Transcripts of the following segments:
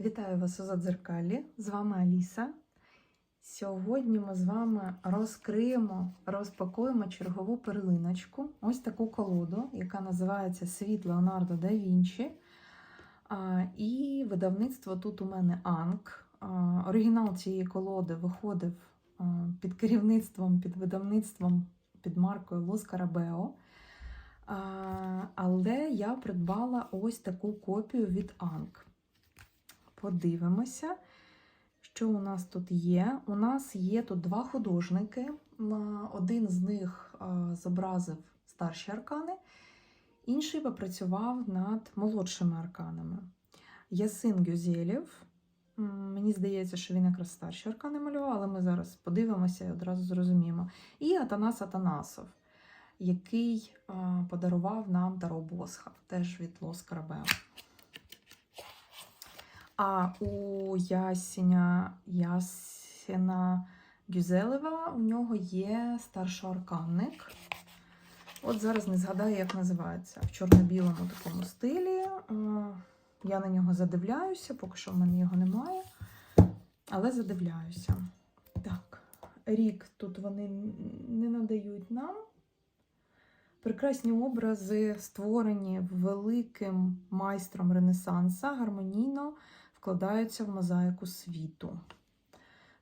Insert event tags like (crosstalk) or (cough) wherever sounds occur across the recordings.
Вітаю вас у Задзеркалі. З вами Аліса. Сьогодні ми з вами розкриємо, розпакуємо чергову перлиночку. Ось таку колоду, яка називається Світ Леонардо да Вінчі. І видавництво тут у мене Анк. Оригінал цієї колоди виходив під керівництвом, під видавництвом під маркою Лос Карабео. Але я придбала ось таку копію від Анк. Подивимося, що у нас тут є. У нас є тут два художники. Один з них зобразив старші аркани, інший попрацював над молодшими арканами. Ясин Гюзєлєв. Мені здається, що він якраз старші аркани малював, але ми зараз подивимося і одразу зрозуміємо. І Атанас Атанасов, який подарував нам Таро Босха, теж від Лос Карабео. А у Ясеня Ясена Гюзелева у нього є старшоарканник. От зараз не згадаю, як називається. В чорно-білому такому стилі. Е, Я на нього задивляюся, поки що в мене його немає. Але задивляюся. Так, рік тут вони не надають нам. Прекрасні образи, створені великим майстром Ренесанса, гармонійно вкладаються в мозаїку світу.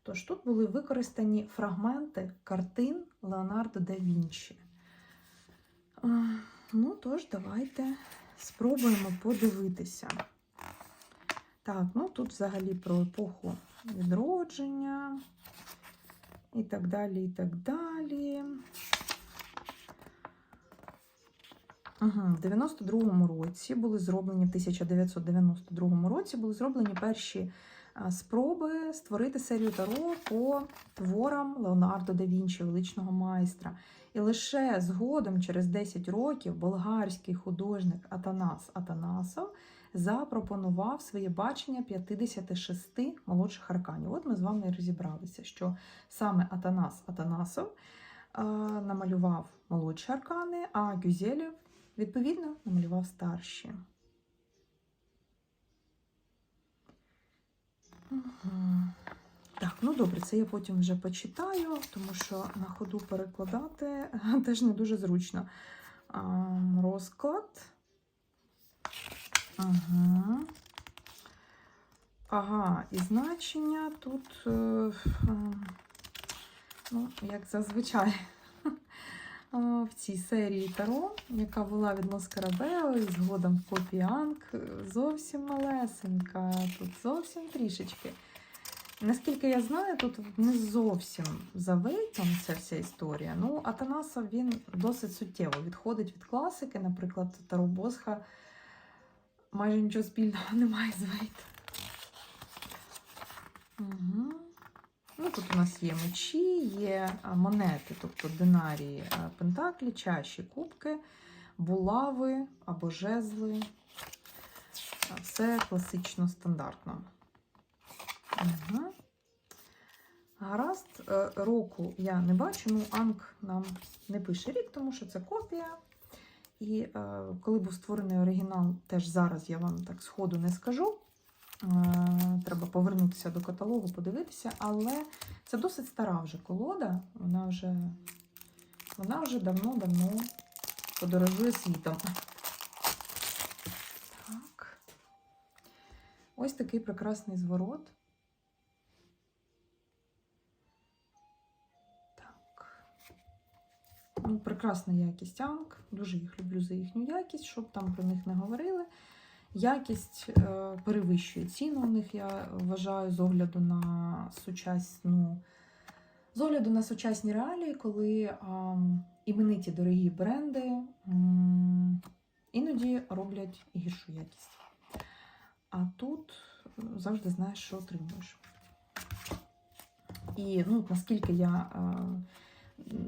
Тож тут були використані фрагменти картин Леонардо да Вінчі. Ну, тож, давайте спробуємо подивитися. Так, ну тут взагалі про епоху відродження і так далі, і так далі. В 92-му році були зроблені, в 1992 році були зроблені перші спроби створити серію таро по творам Леонардо да Вінчі, величного майстра. І лише згодом, через 10 років, болгарський художник Атанас Атанасов запропонував своє бачення 56 молодших арканів. От ми з вами і розібралися, що саме Атанас Атанасов намалював молодші аркани, а Гюзелєв Відповідно, намалював старші. Так, ну добре, це я потім вже почитаю, тому що на ходу перекладати (laughs) теж не дуже зручно. А, розклад. Ага. Ага, і значення тут, е, ну, як зазвичай (laughs) в цій серії Таро, яка була від Москарабео і згодом в копії зовсім малесенька, тут зовсім трішечки. Наскільки я знаю, тут не зовсім за вейтом ця вся історія. Ну, Атанасов він досить суттєво відходить від класики. Наприклад, Таро Босха майже нічого спільного (laughs) немає з вейтом. Угу. Ну, Тут у нас є мечі, є монети, тобто динарії, пентаклі, чаші, кубки, булави або жезли. Все класично стандартно. Угу. Гаразд, Е, року я не бачу, ну Анк нам не пише рік, тому що це копія. І е, коли був створений оригінал, теж зараз я вам так сходу не скажу. Е, Треба повернутися до каталогу, подивитися, але це досить стара вже колода. Вона вже вона вже давно-давно подорожує світом. Так. Ось такий прекрасний зворот. Так. Ну, прекрасна якість Анк. Дуже їх люблю за їхню якість, щоб там про них не говорили. Якість е, перевищує ціну у них, я вважаю, з огляду на сучасну, з огляду на сучасні реалії, коли імениті дорогі бренди іноді роблять гіршу якість. А тут завжди знаєш, що отримуєш. І ну, наскільки я е,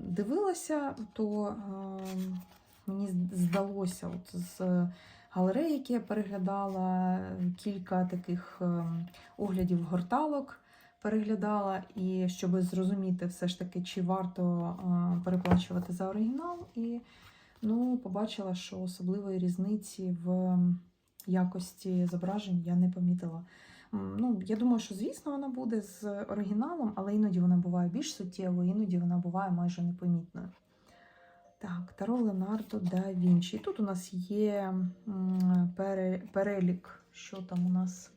дивилася, то мені здалося от з галереї, які я переглядала, кілька таких ем, оглядів горталок переглядала, і щоб зрозуміти все ж таки, чи варто е, переплачувати за оригінал. І ну, побачила, що особливої різниці в якості зображень я не помітила. Ну, я думаю, що звісно вона буде з оригіналом, але іноді вона буває більш суттєвою, іноді вона буває майже непомітною. Так, Таро Леонардо да Вінчі. Тут у нас є перелік, що там у нас,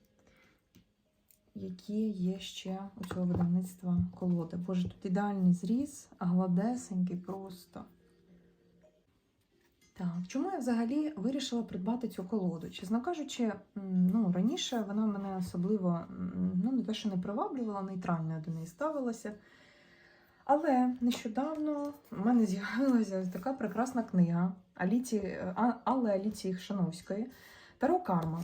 які є ще у цього видавництва колоди. Боже, тут ідеальний зріз, гладесенький просто. Так, чому я взагалі вирішила придбати цю колоду? Чесно кажучи, ну, раніше вона мене особливо ну, не те, що не приваблювала, нейтрально до неї ставилася. Але нещодавно в мене з'явилася така прекрасна книга Аліці, Алли Аліції Хшановської Таро Карма.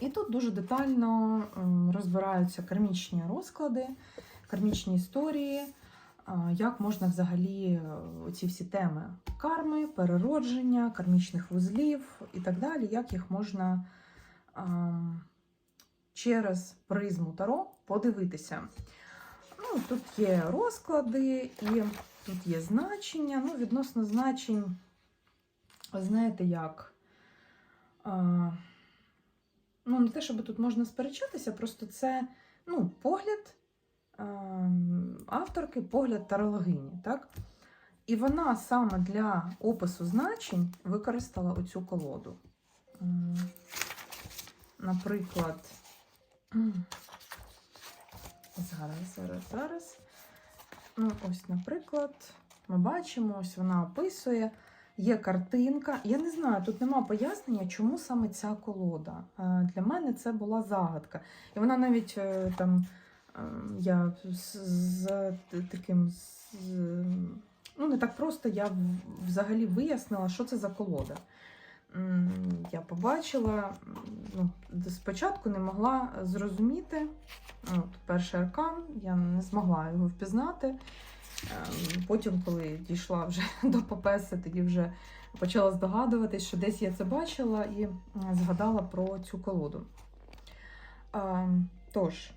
І тут дуже детально розбираються кармічні розклади, кармічні історії, як можна взагалі е, ці всі теми карми, переродження, кармічних вузлів і так далі, як їх можна через призму Таро подивитися. Ну, тут є розклади і тут є значення. Ну, відносно значень, знаєте, як. А, ну, не те, щоб тут можна сперечатися, просто це ну, погляд а, авторки, погляд тарологині. Так? І вона саме для опису значень використала оцю колоду. Наприклад, Зараз, зараз, зараз. Ну, ось, наприклад, ми бачимо, ось вона описує. Є картинка. Я не знаю, тут нема пояснення, чому саме ця колода. Е, Для мене це була загадка. І вона навіть е, там е, я з, таким. З, ну, не так просто я взагалі вияснила, що це за колода. Я побачила, ну, спочатку не могла зрозуміти. От, перший аркан, я не змогла його впізнати. Ем, Потім, коли дійшла вже (laughs) до Папеси, тоді вже почала здогадуватись, що десь я це бачила і згадала про цю колоду. Ем, Тож,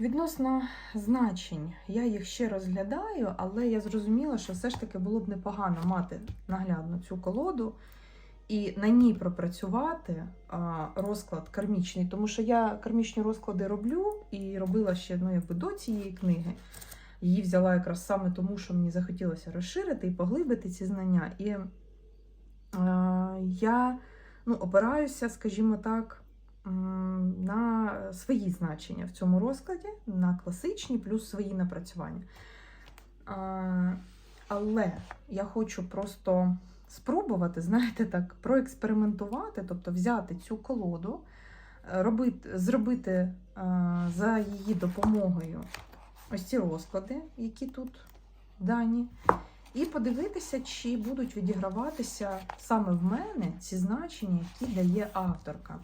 відносно значень, я їх ще розглядаю, але я зрозуміла, що все ж таки було б непогано мати наглядно цю колоду і на ній пропрацювати розклад кармічний, тому що я кармічні розклади роблю і робила ще ну, якби до цієї книги. Її взяла якраз саме тому, що мені захотілося розширити і поглибити ці знання. І е, я ну, опираюся, скажімо так, на свої значення в цьому розкладі, на класичні, плюс свої напрацювання. Але я хочу просто спробувати, (laughs) знаєте, так, проекспериментувати, тобто взяти цю колоду, е, робити, зробити е, за її допомогою ось ці розклади, які тут дані, і подивитися, чи будуть відіграватися саме в мене ці значення, які дає авторка.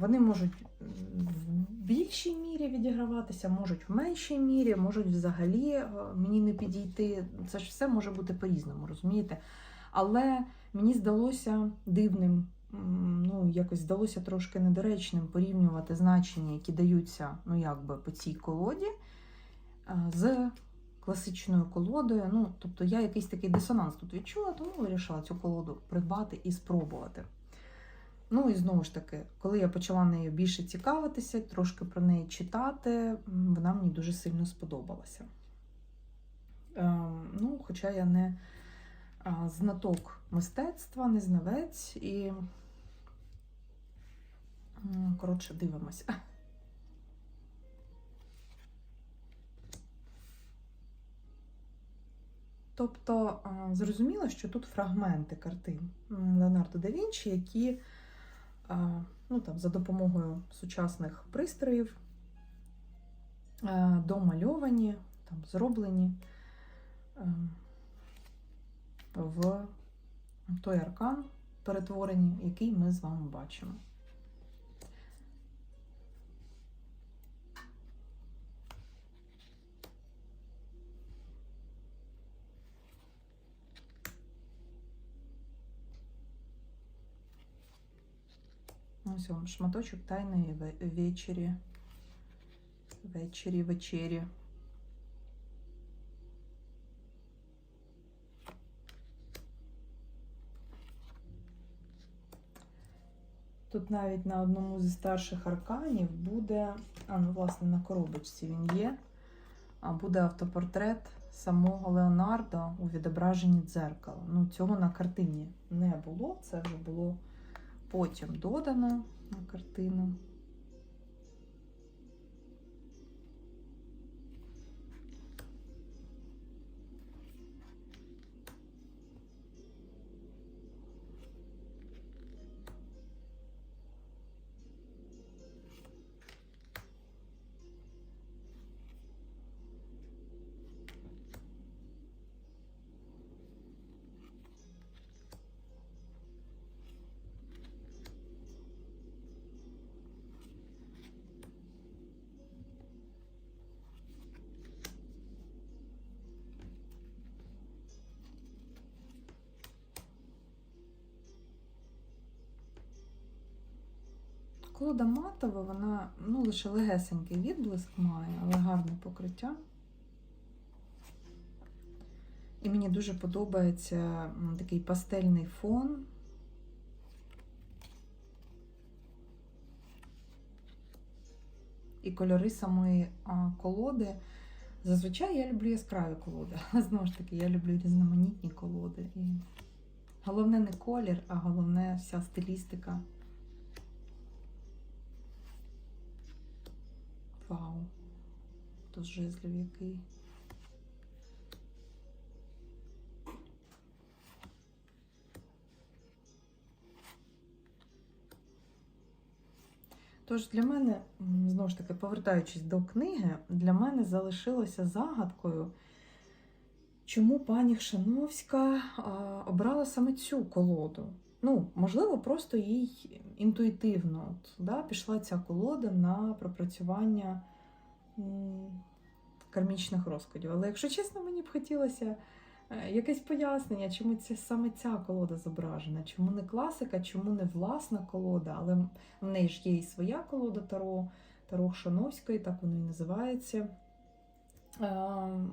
Вони можуть в більшій мірі відіграватися, можуть в меншій мірі, можуть взагалі е, мені не підійти. Це ж все може бути по-різному, розумієте? Але мені здалося дивним, ну якось здалося трошки недоречним порівнювати значення, які даються ну якби по цій колоді, е, з класичною колодою. Ну, тобто я якийсь такий дисонанс тут відчула, тому вирішила цю колоду придбати і спробувати. Ну і знову ж таки, коли я почала нею більше цікавитися, трошки про неї читати, вона мені дуже сильно сподобалася. Ем, ну, хоча я не знаток мистецтва, не знавець і. Коротше, дивимося. (laughs) Тобто зрозуміло, що тут фрагменти картин Леонардо да Вінчі, які ну, там, за допомогою сучасних пристроїв домальовані, там, зроблені в той аркан перетворені, який ми з вами бачимо. Вам шматочок тайної ве- вечері. Вечері, вечері. Тут навіть на одному зі старших арканів буде, а ну, власне, на коробочці він є, а буде автопортрет самого Леонардо у відображенні дзеркала. Ну, цього на картині не було, це вже було потім додано на картину. Колода матова, вона ну, лише легесенький відблиск має, але гарне покриття. І мені дуже подобається такий пастельний фон. І кольори самої колоди. Зазвичай я люблю яскраві колоди, але знову ж таки, я люблю різноманітні колоди. І головне не колір, а головне вся стилістика. Вау. Тут жезлів який. Тож для мене, знову ж таки, повертаючись до книги, для мене залишилося загадкою, чому пані Хшановська а, обрала саме цю колоду. Ну, можливо, просто їй інтуїтивно от, да, пішла ця колода на пропрацювання кармічних розкладів. Але якщо чесно, мені б хотілося е, якесь пояснення, чому це саме ця колода зображена, чому не класика, чому не власна колода, але в неї ж є і своя колода Таро, Таро Хшановської, так воно і називається. Е,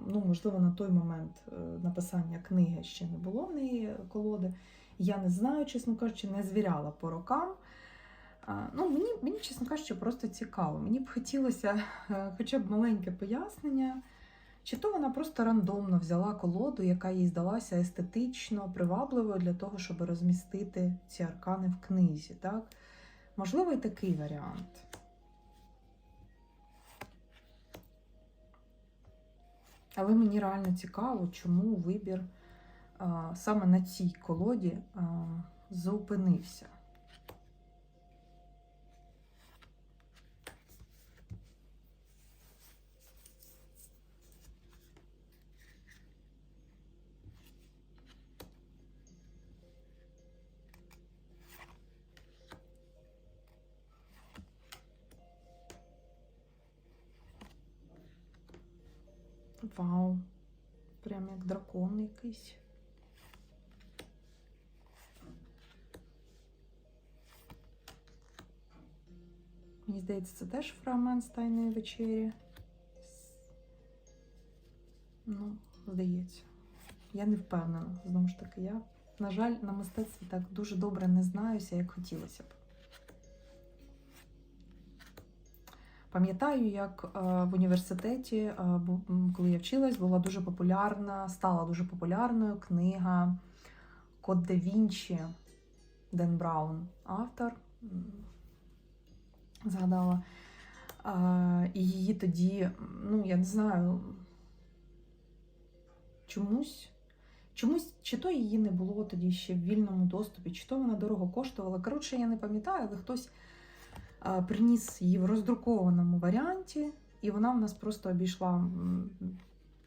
Ну, можливо, на той момент е, написання книги ще не було в неї колоди. Я не знаю, чесно кажучи, не звіряла по рокам. Ну, мені, мені, чесно кажучи, просто цікаво. Мені б хотілося е, хоча б маленьке пояснення, чи то вона просто рандомно взяла колоду, яка їй здалася естетично привабливою для того, щоб розмістити ці аркани в книзі. Так? Можливо, і такий варіант. Але мені реально цікаво, чому вибір саме на цій колоді зупинився. Вау, прям як дракон якийсь. Мені здається, це теж фрагмент з тайної вечері. Ну, здається. Я не впевнена, знову ж таки, я, на жаль, на мистецтві так дуже добре не знаюся, як хотілося б. Пам'ятаю, як е, в університеті, е, коли я вчилась, була дуже популярна, стала дуже популярною книга Код де Вінчі Ден Браун, автор. Згадала. Е, І її тоді, ну, я не знаю, чомусь. Чомусь, чи то її не було тоді ще в вільному доступі, чи то вона дорого коштувала. Коротше, я не пам'ятаю, але хтось а, приніс її в роздрукованому варіанті, і вона в нас просто обійшла,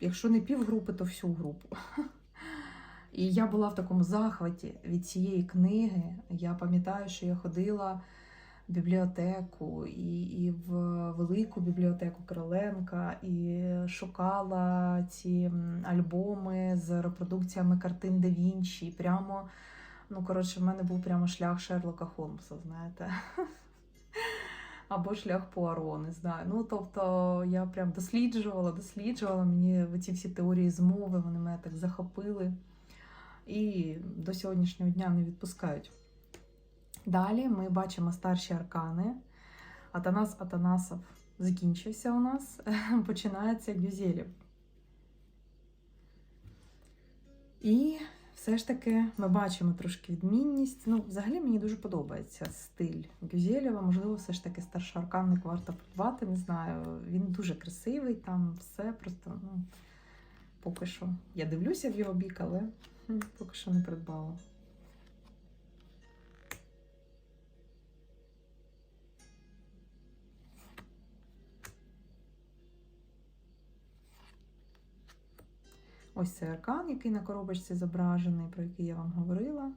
якщо не півгрупи, то всю групу. І я була в такому захваті від цієї книги. Я пам'ятаю, що я ходила бібліотеку і, і в велику бібліотеку Короленка, і шукала ці альбоми з репродукціями картин Де Вінчі. Прямо, ну коротше, в мене був прямо шлях Шерлока Холмса, знаєте. (laughs) Або шлях Пуаро, не знаю. Ну, тобто я прям досліджувала, досліджувала. Мені ці всі теорії змови, вони мене так захопили. І до сьогоднішнього дня не відпускають. Далі ми бачимо старші аркани. Атанас Атанасов закінчився у нас. (laughs) Починається Гюзелів. І все ж таки ми бачимо трошки відмінність. Ну, взагалі мені дуже подобається стиль Гюзелєва. Можливо, все ж таки старший арканник варто придбати. Не знаю. Він дуже красивий, там все просто, ну, поки що. Я дивлюся в його бік, але поки що не придбала. Ось цей аркан, який на коробочці зображений, про який я вам говорила.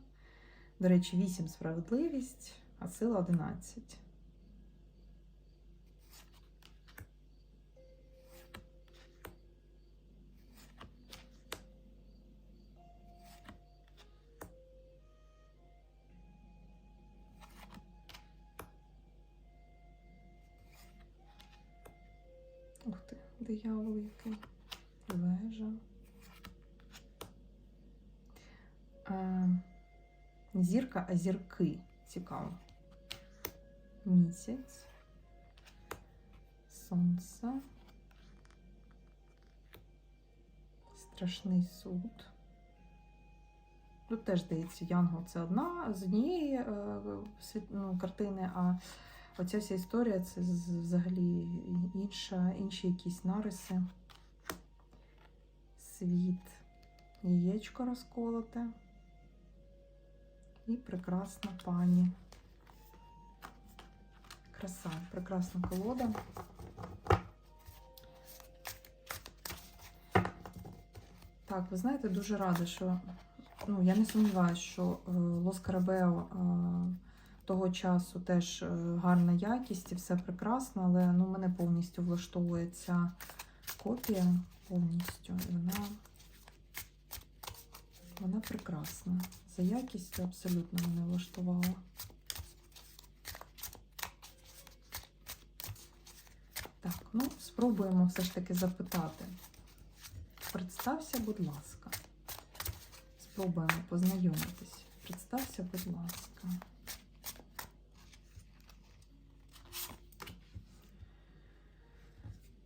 До речі, 8 справедливість, а сила 11. Ух диявол який. Вежа. Е, не зірка, а зірки. Цікаво. Місяць. Сонце. Страшний суд. Тут теж здається, Янгол це одна з однієї е, ну, картини, а оця вся історія це взагалі інша, інші якісь нариси. Світ. Яєчко розколоте. І прекрасна пані. Краса, прекрасна колода. Так, ви знаєте, дуже рада, що ну, я не сумніваюся, що е, Лос Карабео е, того часу теж е, гарна якість і все прекрасно, але ну, мене повністю влаштовує ця копія повністю. І вона, вона прекрасна. За якістю абсолютно мене влаштувала. Так, ну спробуємо все ж таки запитати. Представся, будь ласка. Спробуємо познайомитись. Представся, будь ласка.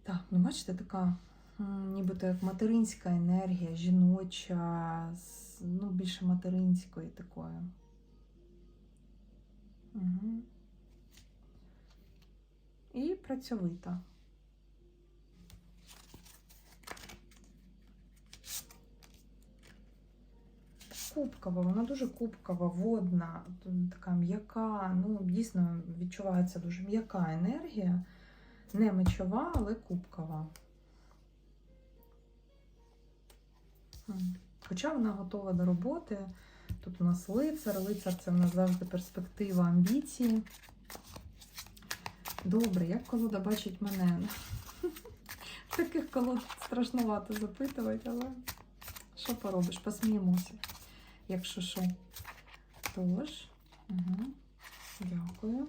Так, ну бачите, така нібито як материнська енергія, жіноча, ну, більше материнської такої. Угу. І працьовита. Кубкова, вона дуже кубкова, водна, така м'яка. Ну, дійсно відчувається дуже м'яка енергія. Не мечова, але кубкова. Хоча вона готова до роботи. Тут у нас лицар. Лицар це в нас завжди перспектива амбіції. Добре, як колода бачить мене? (laughs) Таких колод страшнувато запитувати, але що поробиш? Посміємося, якщо що. Тож, угу. дякую.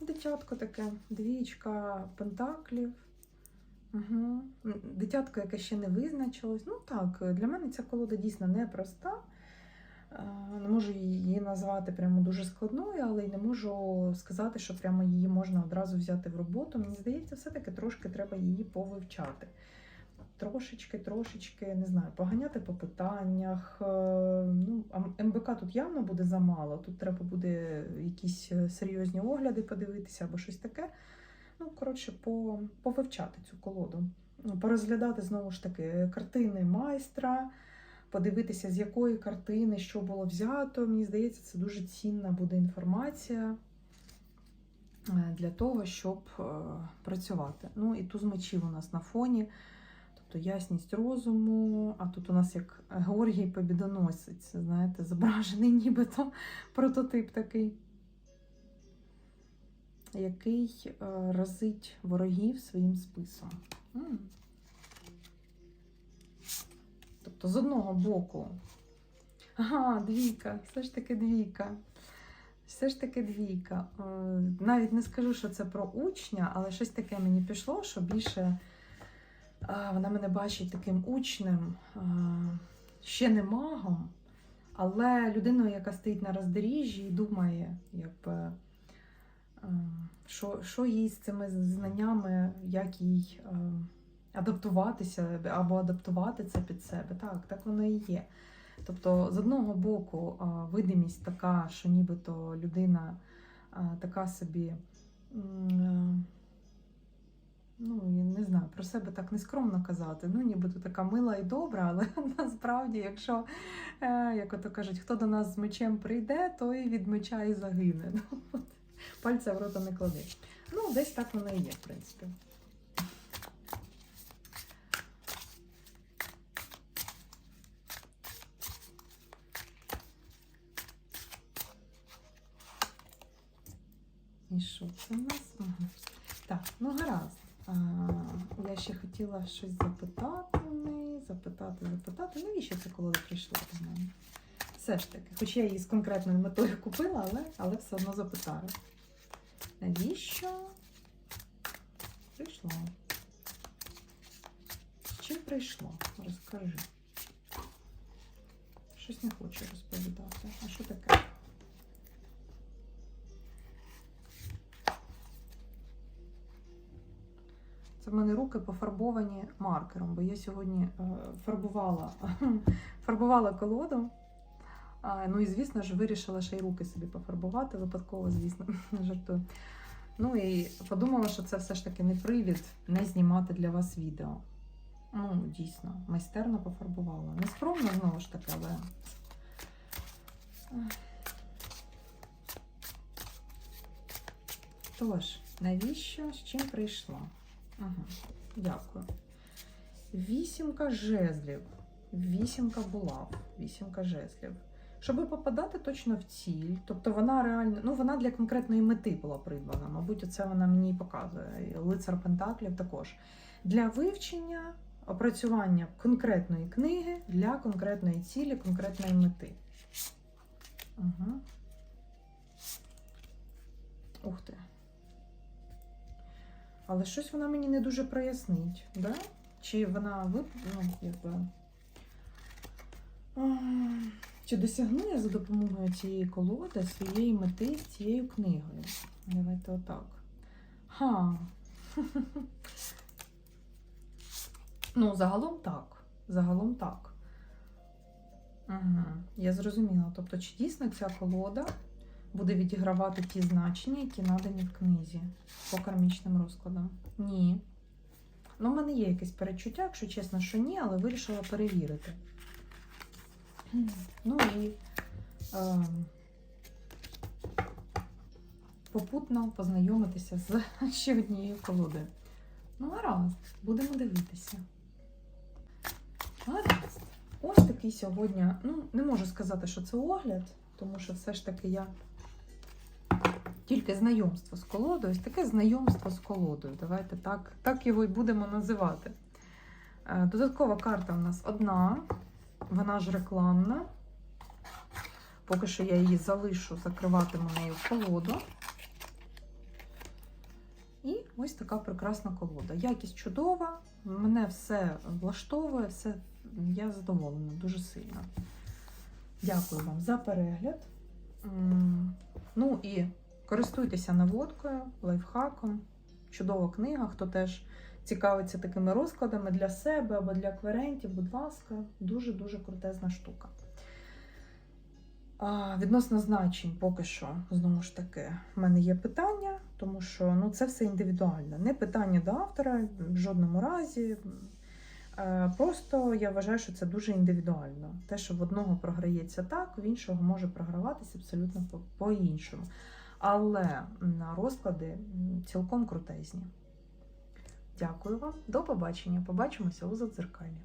Дитятко таке, двічка пентаклів. Угу. Дитятко, яке ще не визначилось. Ну так, для мене ця колода дійсно непроста. Е, Не можу її назвати прямо дуже складною, але й не можу сказати, що прямо її можна одразу взяти в роботу. Мені здається, все-таки трошки треба її повивчати. Трошечки, трошечки, не знаю, поганяти по питаннях. Е, Ну, МБК тут явно буде замало. Тут треба буде якісь е, серйозні огляди подивитися або щось таке. Ну, коротше, по, повивчати цю колоду. Ну, Порозглядати знову ж таки картини майстра, подивитися, з якої картини що було взято. Мені здається, це дуже цінна буде інформація е, для того, щоб е, працювати. Ну і туз мечів у нас на фоні. Тобто ясність розуму, а тут у нас як Георгій Побідоносець, знаєте, зображений нібито (laughs) прототип такий, який е, разить ворогів своїм списом. Тобто, з одного боку, ага, двійка, все ж таки двійка. Все ж таки двійка. Е, Навіть не скажу, що це про учня, але щось таке мені пішло, що більше вона мене бачить таким учнем, ще не магом, Але людина, яка стоїть на роздоріжжі і думає, якби, е, що, що їй з цими знаннями, як їй е, адаптуватися або адаптувати це під себе. Так, так воно і є. Тобто, з одного боку, е, видимість така, що нібито людина е, така собі. е, Ну, я не знаю, про себе так нескромно казати. Ну, нібито така мила і добра, але (laughs) насправді, якщо, е, як ото кажуть, хто до нас з мечем прийде, той від меча і загине. (laughs) Пальця в рота не клади. Ну, десь так воно і є, в принципі. І що це в нас? Ага. Так, ну гаразд. А, я ще хотіла щось запитати в неї, запитати, запитати. Навіщо ця колода прийшла до мене? Все ж таки, хоч я її з конкретною метою купила, але, але все одно запитаю. Навіщо прийшла? З чим прийшла? Розкажи. Щось не хочу розповідати. А що таке? Це в мене руки пофарбовані маркером, бо я сьогодні е, фарбувала, (laughs) фарбувала колоду. А, ну і, звісно ж, вирішила ще й руки собі пофарбувати, випадково, звісно, (laughs) жартую. Ну і подумала, що це все ж таки не привід не знімати для вас відео. Ну, дійсно, майстерно пофарбувала. Не скромно, знову ж таки, але. Тож, навіщо з чим прийшла? Ага, дякую. Вісімка жезлів. Вісімка булав. Вісімка жезлів. Щоб попадати точно в ціль, тобто вона реально, ну вона для конкретної мети була придбана. Мабуть, це вона мені і показує. Лицар Пентаклів також. Для вивчення, опрацювання конкретної книги для конкретної цілі, конкретної мети. Угу. Ух ти. Але щось вона мені не дуже прояснить, да? Чи вона вип... ну, якби... Чи досягну я за допомогою цієї колоди своєї мети з цією книгою? Давайте отак. Ха. (laughs) Ну, загалом так. Загалом так. Угу. Я зрозуміла. Тобто, чи дійсно ця колода буде відігравати ті значення, які надані в книзі по кармічним розкладам? Ні. Ну, в мене є якесь перечуття, якщо чесно, що ні, але вирішила перевірити. Ну і е, попутно познайомитися з (laughs) ще однією колодою. Ну, гаразд, будемо дивитися. Гаразд. Ось такий сьогодні. Ну, не можу сказати, що це огляд, тому що все ж таки я тільки знайомство з колодою, ось таке знайомство з колодою. Давайте так, так його і будемо називати. Е, Додаткова карта в нас одна, вона ж рекламна. Поки що я її залишу, закриватиму нею колоду. І ось така прекрасна колода. Якість чудова, мене все влаштовує, все, я задоволена дуже сильно. Дякую вам за перегляд. Ну і користуйтеся наводкою, лайфхаком. Чудова книга, хто теж цікавиться такими розкладами для себе або для кверентів, будь ласка, дуже-дуже крутезна штука. А, відносно значень, поки що, знову ж таки, в мене є питання, тому що ну, це все індивідуально. Не питання до автора в жодному разі. Е, Просто я вважаю, що це дуже індивідуально. Те, що в одного програється так, в іншого може програватися абсолютно по- по-іншому. Але розклади цілком крутезні. Дякую вам, до побачення. Побачимося у задзеркалі.